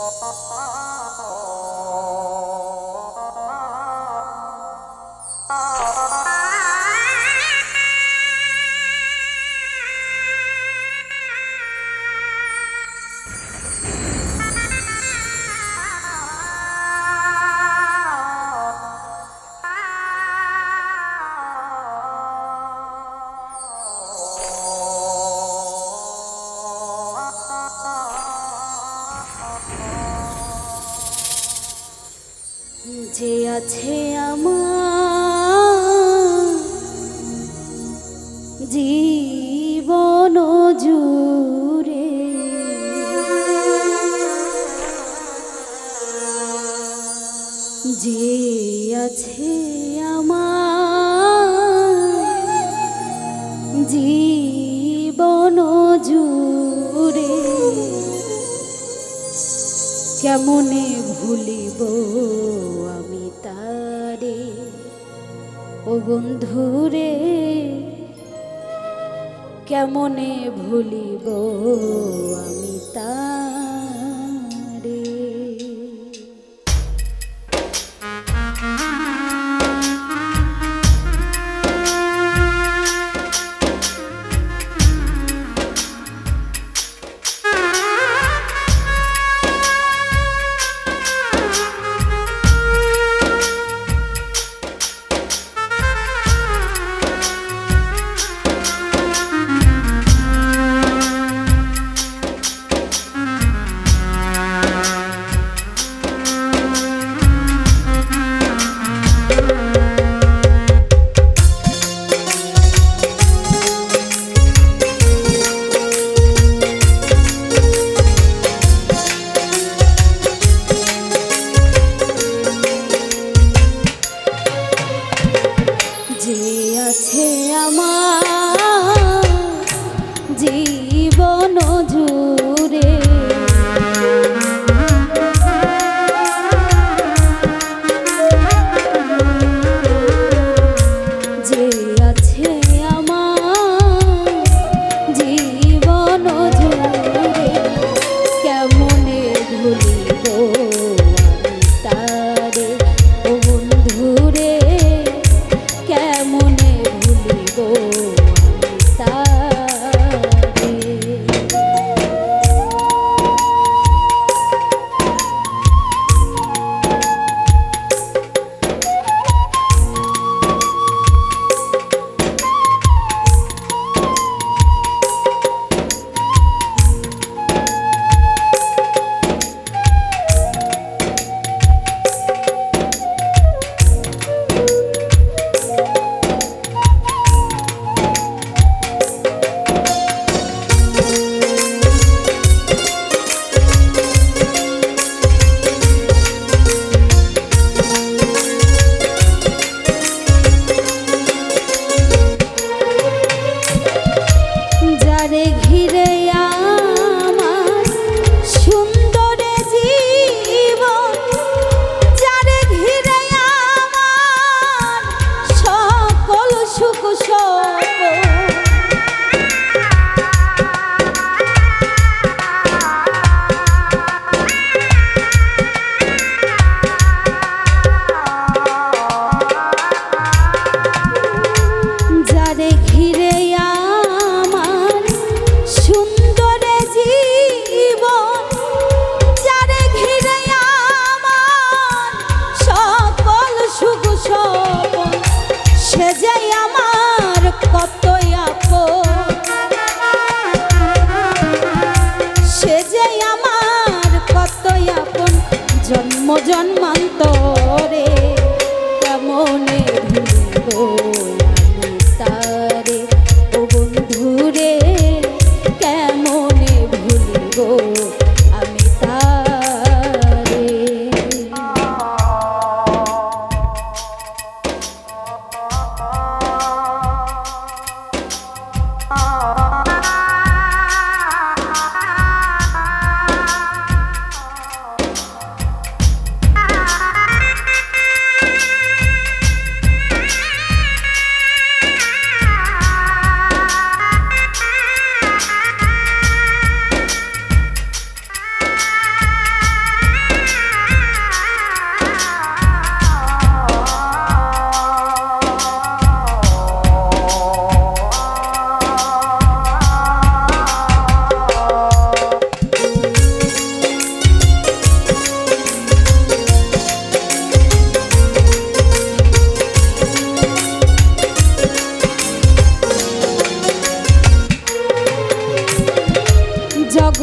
โอ้โอ้โอ้ কেমনে ভুলিব আমি তারে। ও বন্ধুরে কেমনে ভুলিব আমি তার?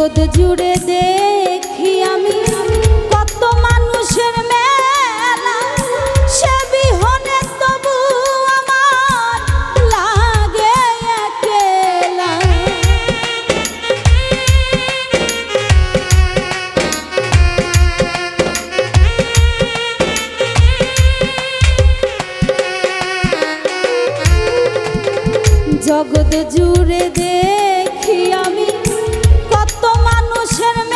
জগৎ জুড়ে দেখি আমি কত মানুষের মেলা। সে বিহনে তবু আমার লাগে একেলা। জুড়ে দে emotional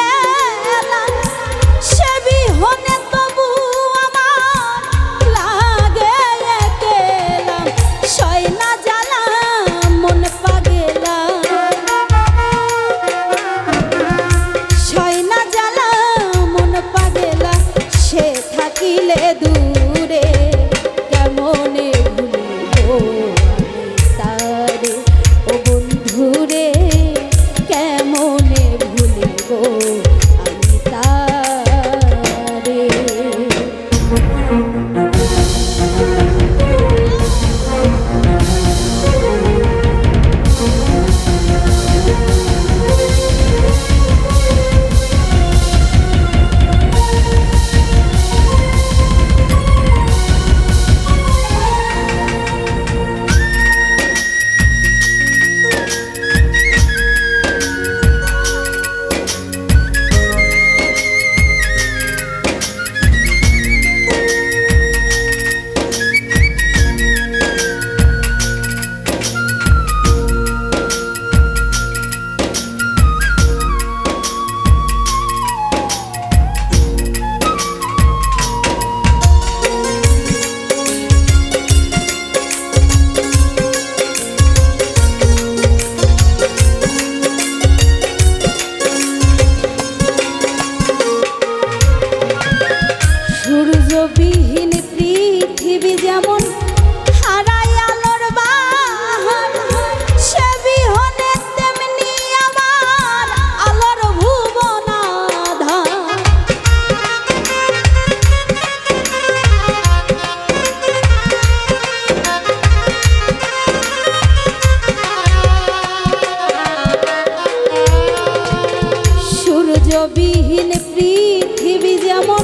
রবিহীন পৃথিবী যেমন